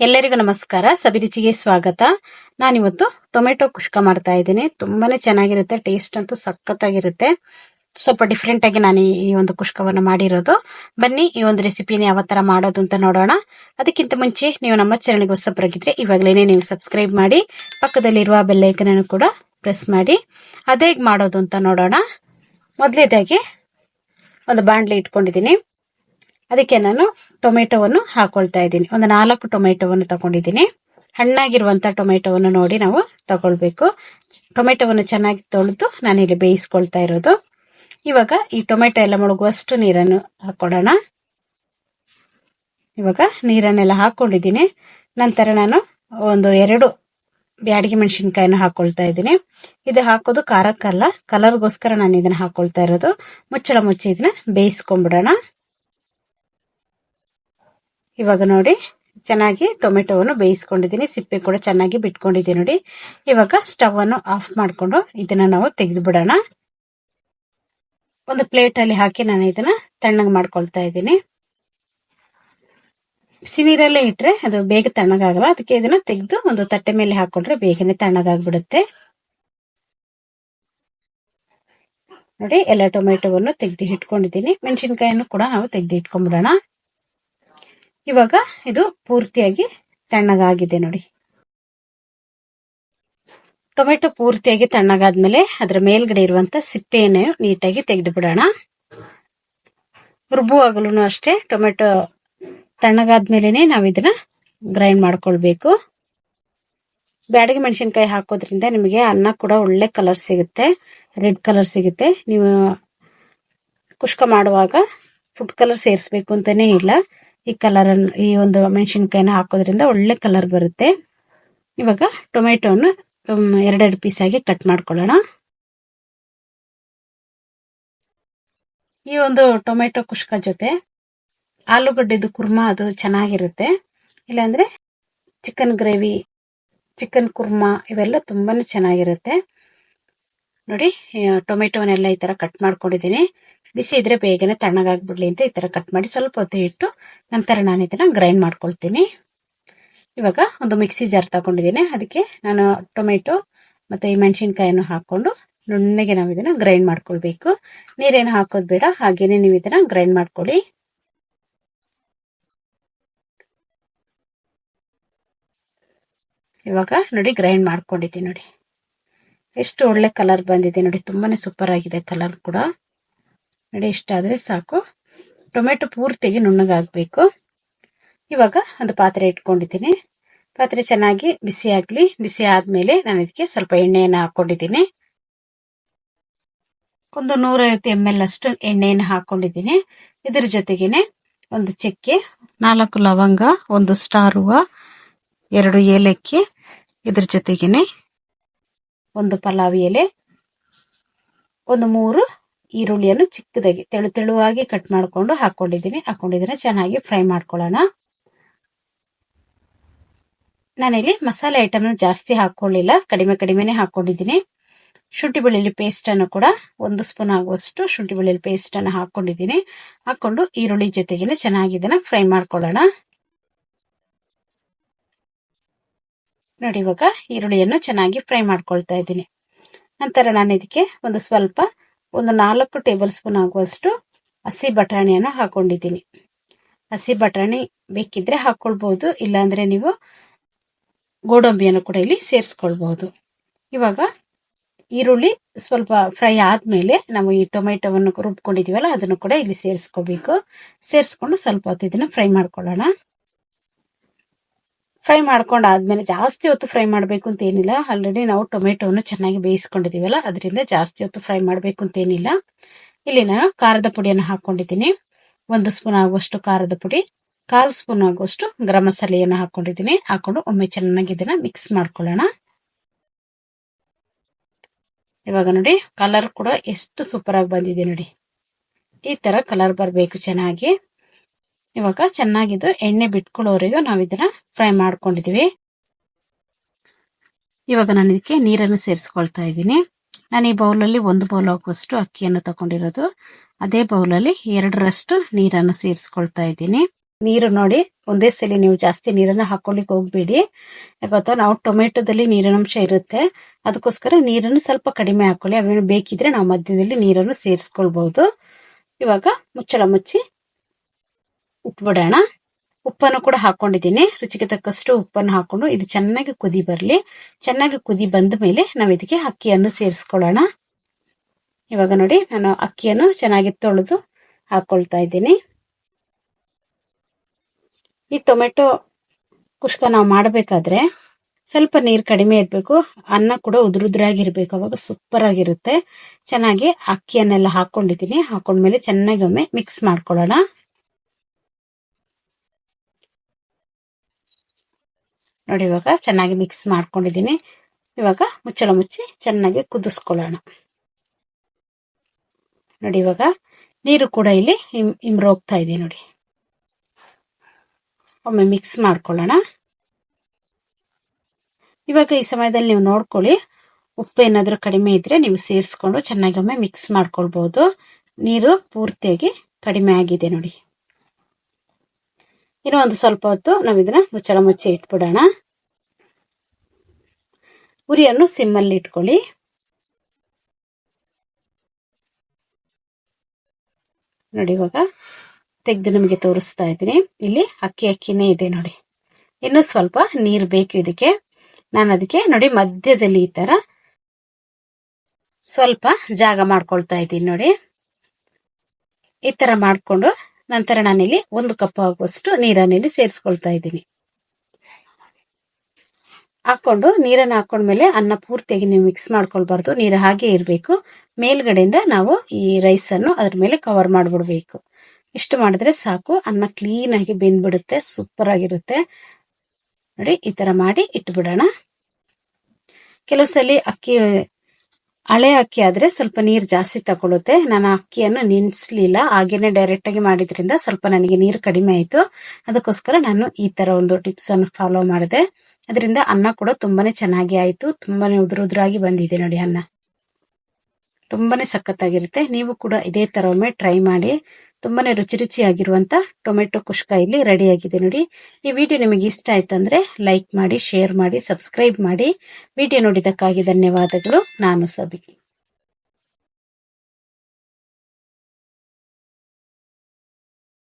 ಎಲ್ಲರಿಗೂ ನಮಸ್ಕಾರ. ಸಬಿರುಚಿಗೆ ಸ್ವಾಗತ. ನಾನಿವತ್ತು ಟೊಮೆಟೊ ಕುಷ್ಕ ಮಾಡ್ತಾ ಇದ್ದೀನಿ. ತುಂಬಾನೇ ಚೆನ್ನಾಗಿರುತ್ತೆ ಟೇಸ್ಟ್ ಅಂತೂ ಸಖತ್ತಾಗಿರುತ್ತೆ. ಸ್ವಲ್ಪ ಡಿಫ್ರೆಂಟ್ ಆಗಿ ನಾನು ಈ ಒಂದು ಕುಷ್ಕವನ್ನು ಮಾಡಿರೋದು. ಬನ್ನಿ, ಈ ಒಂದು ರೆಸಿಪಿನ ಯಾವ ತರ ಮಾಡೋದು ಅಂತ ನೋಡೋಣ. ಅದಕ್ಕಿಂತ ಮುಂಚೆ ನೀವು ನಮ್ಮ ಚಾನಲ್ಗೆ ಹೊಸಬ್ರಾಗಿದ್ರೆ ಇವಾಗಲೇ ನೀವು ಸಬ್ಸ್ಕ್ರೈಬ್ ಮಾಡಿ, ಪಕ್ಕದಲ್ಲಿರುವ ಬೆಲ್ಲೈಕನ್ ಕೂಡ ಪ್ರೆಸ್ ಮಾಡಿ. ಅದೇ ಮಾಡೋದು ಅಂತ ನೋಡೋಣ. ಮೊದಲೇದಾಗಿ ಒಂದು ಬಾಂಡ್ಲಿ ಇಟ್ಕೊಂಡಿದ್ದೀನಿ. ಅದಕ್ಕೆ ನಾನು ಟೊಮೆಟೊವನ್ನು ಹಾಕೊಳ್ತಾ ಇದ್ದೀನಿ. ಒಂದು ನಾಲ್ಕು ಟೊಮೆಟೊವನ್ನು ತಗೊಂಡಿದ್ದೀನಿ. ಹಣ್ಣಾಗಿರುವಂತ ಟೊಮೆಟೊವನ್ನು ನೋಡಿ ನಾವು ತಗೊಳ್ಬೇಕು. ಟೊಮೆಟೊವನ್ನು ಚೆನ್ನಾಗಿ ತೊಳೆದು ನಾನಿಲ್ಲಿ ಬೇಯಿಸ್ಕೊಳ್ತಾ ಇರೋದು. ಇವಾಗ ಈ ಟೊಮೆಟೊ ಎಲ್ಲ ಮುಳುಗುವಷ್ಟು ನೀರನ್ನು ಹಾಕೊಳ್ಳೋಣ. ಇವಾಗ ನೀರನ್ನೆಲ್ಲ ಹಾಕೊಂಡಿದ್ದೀನಿ. ನಂತರ ನಾನು ಒಂದು ಎರಡು ಬ್ಯಾಡಿಗೆ ಮೆಣಸಿನ್ಕಾಯನ್ನು ಹಾಕೊಳ್ತಾ ಇದ್ದೀನಿ. ಇದು ಹಾಕೋದು ಖಾರಕ್ಕಲ್ಲ. ಕಲರ್ಗೋಸ್ಕರ ನಾನು ಇದನ್ನ ಹಾಕೊಳ್ತಾ ಇರೋದು. ಮುಚ್ಚಳ ಮುಚ್ಚಿ ಇದನ್ನ ಬೇಯಿಸ್ಕೊಂಡ್ಬಿಡೋಣ. ಇವಾಗ ನೋಡಿ, ಚೆನ್ನಾಗಿ ಟೊಮೆಟೊವನ್ನು ಬೇಯಿಸ್ಕೊಂಡಿದ್ದೀನಿ. ಸಿಪ್ಪೆ ಕೂಡ ಚೆನ್ನಾಗಿ ಬಿಟ್ಕೊಂಡಿದ್ದೀನಿ ನೋಡಿ. ಇವಾಗ ಸ್ಟವ್ ಅನ್ನು ಆಫ್ ಮಾಡಿಕೊಂಡು ಇದನ್ನ ನಾವು ತೆಗೆದು ಬಿಡೋಣ ಒಂದು ಪ್ಲೇಟ್ ಅಲ್ಲಿ ಹಾಕಿ ನಾನು ಇದನ್ನ ತಣ್ಣಗೆ ಮಾಡ್ಕೊಳ್ತಾ ಇದ್ದೀನಿ. ಬಿಸಿ ನೀರಲ್ಲೇ ಇಟ್ರೆ ಅದು ಬೇಗ ತಣ್ಣಗಾಗಲ್ಲ. ಅದಕ್ಕೆ ಇದನ್ನ ತೆಗೆದು ಒಂದು ತಟ್ಟೆ ಮೇಲೆ ಹಾಕೊಂಡ್ರೆ ಬೇಗನೆ ತಣ್ಣಗಾಗ್ಬಿಡುತ್ತೆ. ನೋಡಿ, ಎಲ್ಲ ಟೊಮೆಟೊವನ್ನು ತೆಗೆದು ಇಟ್ಕೊಂಡಿದ್ದೀನಿ. ಮೆಣಸಿನ್ಕಾಯನ್ನು ಕೂಡ ನಾವು ತೆಗೆದು ಇಟ್ಕೊಂಡ್ಬಿಡೋಣ. ಇವಾಗ ಇದು ಪೂರ್ತಿಯಾಗಿ ತಣ್ಣಗಾಗಿದೆ ನೋಡಿ. ಟೊಮೆಟೊ ಪೂರ್ತಿಯಾಗಿ ತಣ್ಣಗಾದ್ಮೇಲೆ ಅದರ ಮೇಲ್ಗಡೆ ಇರುವಂತ ಸಿಪ್ಪೆಯನ್ನು ನೀಟಾಗಿ ತೆಗೆದು ಬಿಡೋಣ ರುಬ್ಬುವಾಗಲೂ ಅಷ್ಟೇ ಟೊಮೆಟೊ ತಣ್ಣಗಾದ್ಮೇಲೆ ನಾವು ಇದನ್ನ ಗ್ರೈಂಡ್ ಮಾಡ್ಕೊಳ್ಬೇಕು. ಬ್ಯಾಡಗಿ ಮೆಣಸಿನ್ಕಾಯಿ ಹಾಕೋದ್ರಿಂದ ನಿಮಗೆ ಅನ್ನ ಕೂಡ ಒಳ್ಳೆ ಕಲರ್ ಸಿಗುತ್ತೆ, ರೆಡ್ ಕಲರ್ ಸಿಗುತ್ತೆ. ನೀವು ಕುಷ್ಕ ಮಾಡುವಾಗ ಫುಡ್ ಕಲರ್ ಸೇರಿಸ್ಬೇಕು ಅಂತಾನೆ ಇಲ್ಲ. ಈ ಕಲರ್ ಈ ಒಂದು ಮೆಣಸಿನ್ಕಾಯಿನ ಹಾಕೋದ್ರಿಂದ ಒಳ್ಳೆ ಕಲರ್ ಬರುತ್ತೆ. ಇವಾಗ ಟೊಮೆಟೊನ ಎರಡೆರಡು ಪೀಸ್ ಆಗಿ ಕಟ್ ಮಾಡ್ಕೊಳ್ಳೋಣ. ಈ ಒಂದು ಟೊಮೆಟೊ ಕುಷ್ಕ ಜೊತೆ ಆಲೂಗಡ್ಡೆದು ಕುರ್ಮಾ ಅದು ಚೆನ್ನಾಗಿರುತ್ತೆ. ಇಲ್ಲಾಂದ್ರೆ ಚಿಕನ್ ಗ್ರೇವಿ ಚಿಕನ್ ಕುರ್ಮಾ ಇವೆಲ್ಲ ತುಂಬಾನೇ ಚೆನ್ನಾಗಿರುತ್ತೆ. ನೋಡಿ ಟೊಮೆಟೊನೆಲ್ಲ ಈ ತರ ಕಟ್ ಮಾಡ್ಕೊಂಡಿದ್ದೀನಿ. ಬಿಸಿ ಇದ್ರೆ ಬೇಗನೆ ತಣ್ಣಗಾಗ್ಬಿಡ್ಲಿ ಅಂತ ಈ ತರ ಕಟ್ ಮಾಡಿ ಸ್ವಲ್ಪ ಹೊತ್ತು ಇಟ್ಟು ನಂತರ ನಾನು ಇದನ್ನ ಗ್ರೈಂಡ್ ಮಾಡ್ಕೊಳ್ತೀನಿ. ಇವಾಗ ಒಂದು ಮಿಕ್ಸಿ ಜಾರ್ ತಗೊಂಡಿದ್ದೀನಿ. ಅದಕ್ಕೆ ನಾನು ಟೊಮೆಟೊ ಮತ್ತೆ ಈ ಮೆಣಸಿನ್ಕಾಯನ್ನು ಹಾಕೊಂಡು ನುಣ್ಣಗೆ ನಾವು ಇದನ್ನ ಗ್ರೈಂಡ್ ಮಾಡ್ಕೊಳ್ಬೇಕು. ನೀರೇನು ಹಾಕೋದು ಬೇಡ, ಹಾಗೇನೆ ನೀವು ಇದನ್ನ ಗ್ರೈಂಡ್ ಮಾಡ್ಕೊಳ್ಳಿ. ಇವಾಗ ನೋಡಿ ಗ್ರೈಂಡ್ ಮಾಡ್ಕೊಂಡಿದ್ದೀನಿ ನೋಡಿ. ಎಷ್ಟು ಒಳ್ಳೆ ಕಲರ್ ಬಂದಿದೆ ನೋಡಿ. ತುಂಬಾನೇ ಸೂಪರ್ ಆಗಿದೆ ಕಲರ್ ಕೂಡ. ನೋಡಿ ಇಷ್ಟಾದ್ರೆ ಸಾಕು. ಟೊಮೆಟೊ ಪೂರ್ತಿಗೆ ನುಣ್ಣಗಾಗಬೇಕು. ಇವಾಗ ಒಂದು ಪಾತ್ರೆ ಇಟ್ಕೊಂಡಿದ್ದೀನಿ. ಪಾತ್ರೆ ಚೆನ್ನಾಗಿ ಬಿಸಿ ಆಗಲಿ, ಬಿಸಿ ಆದಮೇಲೆ ನಾನು ಇದಕ್ಕೆ ಸ್ವಲ್ಪ ಎಣ್ಣೆಯನ್ನು ಹಾಕೊಂಡಿದ್ದೀನಿ. ಒಂದು ನೂರೈವತ್ತು ಎಂ ಎಲ್ ಅಷ್ಟು ಎಣ್ಣೆಯನ್ನು ಹಾಕ್ಕೊಂಡಿದ್ದೀನಿ ಇದರ ಜೊತೆಗೇನೆ ಒಂದು ಚಕ್ಕೆ, ನಾಲ್ಕು ಲವಂಗ, ಒಂದು ಸ್ಟಾರ್ ಹೂವು, ಎರಡು ಏಲಕ್ಕಿ, ಇದ್ರ ಜೊತೆಗೇನೆ ಒಂದು ಪಲಾವ್ ಎಲೆ, ಒಂದು ಮೂರು ಈರುಳ್ಳಿಯನ್ನು ಚಿಕ್ಕದಾಗಿ ತೆಳು ತೆಳುವಾಗಿ ಕಟ್ ಮಾಡ್ಕೊಂಡು ಹಾಕೊಂಡಿದ್ದೀನಿ. ಹಾಕೊಂಡಿದ್ದೀನಿ ಚೆನ್ನಾಗಿ ಫ್ರೈ ಮಾಡ್ಕೊಳ್ಳೋಣ. ನಾನಿಲ್ಲಿ ಮಸಾಲೆ ಐಟಮ್ ಜಾಸ್ತಿ ಹಾಕೊಳ್ಳಿಲ್ಲ ಕಡಿಮೆ ಕಡಿಮೆನೆ ಹಾಕೊಂಡಿದ್ದೀನಿ ಶುಂಠಿ ಪೇಸ್ಟ್ ಅನ್ನು ಕೂಡ ಒಂದು ಸ್ಪೂನ್ ಆಗುವಷ್ಟು ಶುಂಠಿ ಪೇಸ್ಟ್ ಅನ್ನು ಹಾಕೊಂಡಿದ್ದೀನಿ ಹಾಕೊಂಡು ಈರುಳ್ಳಿ ಜೊತೆಗೆ ಚೆನ್ನಾಗಿ ಇದನ್ನ ಫ್ರೈ ಮಾಡ್ಕೊಳ್ಳೋಣ. ನೋಡಿ ಇವಾಗ ಈರುಳ್ಳಿಯನ್ನು ಚೆನ್ನಾಗಿ ಫ್ರೈ ಮಾಡ್ಕೊಳ್ತಾ ಇದ್ದೀನಿ. ನಂತರ ನಾನು ಇದಕ್ಕೆ ಒಂದು ಸ್ವಲ್ಪ ಒಂದು ನಾಲ್ಕು ಟೇಬಲ್ ಸ್ಪೂನ್ ಆಗುವಷ್ಟು ಹಸಿ ಬಟಾಣಿಯನ್ನು ಹಾಕೊಂಡಿದ್ದೀನಿ. ಹಸಿ ಬಟಾಣಿ ಬೇಕಿದ್ರೆ ಹಾಕೊಳ್ಬಹುದು, ಇಲ್ಲಾಂದ್ರೆ ನೀವು ಗೋಡಂಬಿಯನ್ನು ಕೂಡ ಇಲ್ಲಿ ಸೇರಿಸ್ಕೊಳ್ಬಹುದು. ಇವಾಗ ಈರುಳ್ಳಿ ಸ್ವಲ್ಪ ಫ್ರೈ ಆದ್ಮೇಲೆ ನಾವು ಈ ಟೊಮೆಟೊವನ್ನು ರುಬ್ಕೊಂಡಿದೀವಲ್ಲ ಅದನ್ನು ಕೂಡ ಇಲ್ಲಿ ಸೇರಿಸ್ಕೋಬೇಕು. ಸೇರಿಸ್ಕೊಂಡು ಸ್ವಲ್ಪ ಹೊತ್ತು ಇದನ್ನ ಫ್ರೈ ಮಾಡ್ಕೊಳ್ಳೋಣ. ಫ್ರೈ ಮಾಡ್ಕೊಂಡಾದ್ಮೇಲೆ ಜಾಸ್ತಿ ಹೊತ್ತು ಫ್ರೈ ಮಾಡಬೇಕು ಅಂತ ಏನಿಲ್ಲ. ಆಲ್ರೆಡಿ ನಾವು ಟೊಮೆಟೊವನ್ನು ಚೆನ್ನಾಗಿ ಬೇಯಿಸ್ಕೊಂಡಿದ್ದೀವಲ್ಲ, ಅದರಿಂದ ಜಾಸ್ತಿ ಹೊತ್ತು ಫ್ರೈ ಮಾಡಬೇಕು ಅಂತ ಏನಿಲ್ಲ. ಇಲ್ಲಿ ನಾನು ಖಾರದ ಪುಡಿಯನ್ನು ಹಾಕೊಂಡಿದ್ದೀನಿ. ಒಂದು ಸ್ಪೂನ್ ಆಗುವಷ್ಟು ಖಾರದ ಪುಡಿ, ಕಾಲು ಸ್ಪೂನ್ ಆಗುವಷ್ಟು ಗರಂ ಮಸಾಲೆಯನ್ನು ಹಾಕೊಂಡಿದ್ದೀನಿ. ಹಾಕೊಂಡು ಒಮ್ಮೆ ಚೆನ್ನಾಗಿ ಇದನ್ನ ಮಿಕ್ಸ್ ಮಾಡ್ಕೊಳ್ಳೋಣ. ಇವಾಗ ನೋಡಿ ಕಲರ್ ಕೂಡ ಎಷ್ಟು ಸೂಪರ್ ಆಗಿ ಬಂದಿದೆ ನೋಡಿ. ಈ ತರ ಕಲರ್ ಬರಬೇಕು ಚೆನ್ನಾಗಿ. ಇವಾಗ ಚೆನ್ನಾಗಿದ್ದು ಎಣ್ಣೆ ಬಿಟ್ಕೊಳ್ಳೋವರೆಗೂ ನಾವು ಇದನ್ನ ಫ್ರೈ ಮಾಡ್ಕೊಂಡಿದೀವಿ. ಇವಾಗ ನಾನು ಇದಕ್ಕೆ ನೀರನ್ನು ಸೇರಿಸ್ಕೊಳ್ತಾ ಇದ್ದೀನಿ. ನಾನು ಈ ಬೌಲಲ್ಲಿ ಒಂದು ಬೌಲ್ ಆಗುವಷ್ಟು ಅಕ್ಕಿಯನ್ನು ತಗೊಂಡಿರೋದು. ಅದೇ ಬೌಲಲ್ಲಿ ಎರಡರಷ್ಟು ನೀರನ್ನು ಸೇರಿಸ್ಕೊಳ್ತಾ ಇದ್ದೀನಿ. ನೀರು ನೋಡಿ, ಒಂದೇ ಸಲ ನೀವು ಜಾಸ್ತಿ ನೀರನ್ನು ಹಾಕೊಳ್ಳಿಕ್ಕೆ ಹೋಗ್ಬೇಡಿ. ಯಾಕಂತ ನಾವು ಟೊಮೆಟೊದಲ್ಲಿ ನೀರಿನಂಶ ಇರುತ್ತೆ. ಅದಕ್ಕೋಸ್ಕರ ನೀರನ್ನು ಸ್ವಲ್ಪ ಕಡಿಮೆ ಹಾಕೊಳ್ಳಿ. ಅವೇನು ಬೇಕಿದ್ರೆ ನಾವು ಮಧ್ಯದಲ್ಲಿ ನೀರನ್ನು ಸೇರಿಸ್ಕೊಳ್ಬಹುದು. ಇವಾಗ ಮುಚ್ಚಳ ಮುಚ್ಚಿ ಇಟ್ಬಿಡೋಣ ಉಪ್ಪನ್ನು ಕೂಡ ಹಾಕೊಂಡಿದ್ದೀನಿ. ರುಚಿಗೆ ತಕ್ಕಷ್ಟು ಉಪ್ಪನ್ನು ಹಾಕೊಂಡು ಇದು ಚೆನ್ನಾಗಿ ಕುದಿ ಬರಲಿ. ಚೆನ್ನಾಗಿ ಕುದಿ ಬಂದ ಮೇಲೆ ನಾವು ಇದಕ್ಕೆ ಅಕ್ಕಿಯನ್ನು ಸೇರಿಸ್ಕೊಳ್ಳೋಣ. ಇವಾಗ ನೋಡಿ, ನಾನು ಅಕ್ಕಿಯನ್ನು ಚೆನ್ನಾಗಿ ತೊಳೆದು ಹಾಕೊಳ್ತಾ ಇದ್ದೀನಿ. ಈ ಟೊಮೆಟೊ ಕುಷ್ಕ ನಾವು ಮಾಡಬೇಕಾದ್ರೆ ಸ್ವಲ್ಪ ನೀರು ಕಡಿಮೆ ಇರಬೇಕು. ಅನ್ನ ಕೂಡ ಉದುರುದ್ರಾಗಿರ್ಬೇಕು. ಅವಾಗ ಸೂಪರ್ ಆಗಿರುತ್ತೆ ಚೆನ್ನಾಗಿ ಅಕ್ಕಿಯನ್ನೆಲ್ಲ ಹಾಕೊಂಡಿದ್ದೀನಿ. ಹಾಕೊಂಡ್ಮೇಲೆ ಚೆನ್ನಾಗಿ ಒಮ್ಮೆ ಮಿಕ್ಸ್ ಮಾಡ್ಕೊಳ್ಳೋಣ. ನೋಡಿ ಇವಾಗ ಚೆನ್ನಾಗಿ ಮಿಕ್ಸ್ ಮಾಡ್ಕೊಂಡಿದ್ದೀನಿ. ಇವಾಗ ಮುಚ್ಚಳ ಮುಚ್ಚಿ ಚೆನ್ನಾಗಿ ಕುದಿಸ್ಕೊಳ್ಳೋಣ. ನೋಡಿ ಇವಾಗ ನೀರು ಕೂಡ ಇಲ್ಲಿ ಇಮ್ರೋಗ್ತಾ ಇದೆ ನೋಡಿ. ಒಮ್ಮೆ ಮಿಕ್ಸ್ ಮಾಡ್ಕೊಳ್ಳೋಣ. ಇವಾಗ ಈ ಸಮಯದಲ್ಲಿ ನೀವು ನೋಡ್ಕೊಳ್ಳಿ, ಉಪ್ಪು ಏನಾದರೂ ಕಡಿಮೆ ಇದ್ರೆ ನೀವು ಸೇರಿಸ್ಕೊಂಡು ಚೆನ್ನಾಗಿ ಒಮ್ಮೆ ಮಿಕ್ಸ್ ಮಾಡ್ಕೊಳ್ಬಹುದು ನೀರು ಪೂರ್ತಿಯಾಗಿ ಕಡಿಮೆ ಆಗಿದೆ ನೋಡಿ. ಇನ್ನು ಒಂದು ಸ್ವಲ್ಪ ಹೊತ್ತು ನಾವು ಇದನ್ನ ಮುಚ್ಚಳ ಮುಚ್ಚಿ ಇಟ್ಬಿಡೋಣ. ಉರಿಯನ್ನು ಸಿಮ್ಮಲ್ಲಿ ಇಟ್ಕೊಳ್ಳಿ. ನೋಡಿ ಇವಾಗ ತೆಗೆದು ನಿಮಗೆ ತೋರಿಸ್ತಾ ಇದ್ದೀನಿ. ಇಲ್ಲಿ ಅಕ್ಕಿ ಅಕ್ಕಿನೇ ಇದೆ ನೋಡಿ. ಇನ್ನು ಸ್ವಲ್ಪ ನೀರು ಬೇಕು ಇದಕ್ಕೆ. ನಾನು ಅದಕ್ಕೆ ನೋಡಿ ಮಧ್ಯದಲ್ಲಿ ಈ ಥರ ಸ್ವಲ್ಪ ಜಾಗ ಮಾಡ್ಕೊಳ್ತಾ ಇದ್ದೀನಿ ನೋಡಿ. ಈ ಥರ ಮಾಡ್ಕೊಂಡು ನಂತರ ನಾನಿಲ್ಲಿ ಒಂದು ಕಪ್ ಆಗುವಷ್ಟು ನೀರನ್ನ ಇಲ್ಲಿ ಸೇರಿಸ್ಕೊಳ್ತಾ ಇದ್ದೀನಿ. ಹಾಕೊಂಡು ನೀರನ್ನು ಹಾಕೊಂಡ್ಮೇಲೆ ಅನ್ನ ಪೂರ್ತಿಯಾಗಿ ನೀವು ಮಿಕ್ಸ್ ಮಾಡ್ಕೊಳ್ಬಾರ್ದು. ನೀರು ಹಾಗೆ ಇರಬೇಕು. ಮೇಲ್ಗಡೆಯಿಂದ ನಾವು ಈ ರೈಸನ್ನು ಅದ್ರ ಮೇಲೆ ಕವರ್ ಮಾಡಿಬಿಡ್ಬೇಕು. ಇಷ್ಟು ಮಾಡಿದ್ರೆ ಸಾಕು. ಅನ್ನ ಕ್ಲೀನ್ ಆಗಿ ಬೆಂದ್ಬಿಡುತ್ತೆ. ಸೂಪರ್ ಆಗಿರುತ್ತೆ. ನೋಡಿ, ಈ ತರ ಮಾಡಿ ಇಟ್ಬಿಡೋಣ. ಕೆಲವು ಸಲ ಅಕ್ಕಿ ಹಳೆ ಅಕ್ಕಿ ಆದ್ರೆ ಸ್ವಲ್ಪ ನೀರು ಜಾಸ್ತಿ ತಗೊಳುತ್ತೆ. ನಾನು ಅಕ್ಕಿಯನ್ನು ನೆನೆಸ್ಲಿಲ್ಲ. ಹಾಗೇನೆ ಡೈರೆಕ್ಟ್ ಆಗಿ ಮಾಡಿದ್ರಿಂದ ಸ್ವಲ್ಪ ನನಗೆ ನೀರು ಕಡಿಮೆ ಆಯಿತು. ಅದಕ್ಕೋಸ್ಕರ ನಾನು ಈ ತರ ಒಂದು ಟಿಪ್ಸ್ ಅನ್ನು ಫಾಲೋ ಮಾಡಿದೆ. ಅದರಿಂದ ಅನ್ನ ಕೂಡ ತುಂಬಾನೇ ಚೆನ್ನಾಗಿ ಆಯಿತು. ತುಂಬಾನೇ ಉದುರು ಉದುರಾಗಿ ಬಂದಿದೆ ನೋಡಿ ಅನ್ನ. ತುಂಬಾನೇ ಸಖತ್ತಾಗಿರುತ್ತೆ. ನೀವು ಕೂಡ ಇದೇ ತರ ಒಮ್ಮೆ ಟ್ರೈ ಮಾಡಿ, ತುಂಬಾನೇ ರುಚಿ ರುಚಿಯಾಗಿರುವಂತ ಟೊಮೆಟೊ ಕುಷ್ಕ ಇಲ್ಲಿ ರೆಡಿ ಆಗಿದೆ ನೋಡಿ. ಈ ವಿಡಿಯೋ ನಿಮಗೆ ಇಷ್ಟ ಆಯ್ತಂದ್ರೆ ಲೈಕ್ ಮಾಡಿ ಶೇರ್ ಮಾಡಿ ಸಬ್ಸ್ಕ್ರೈಬ್ ಮಾಡಿ. ವಿಡಿಯೋ ನೋಡಿದಕ್ಕಾಗಿ ಧನ್ಯವಾದಗಳು. ನಾನು ಸಬಿ.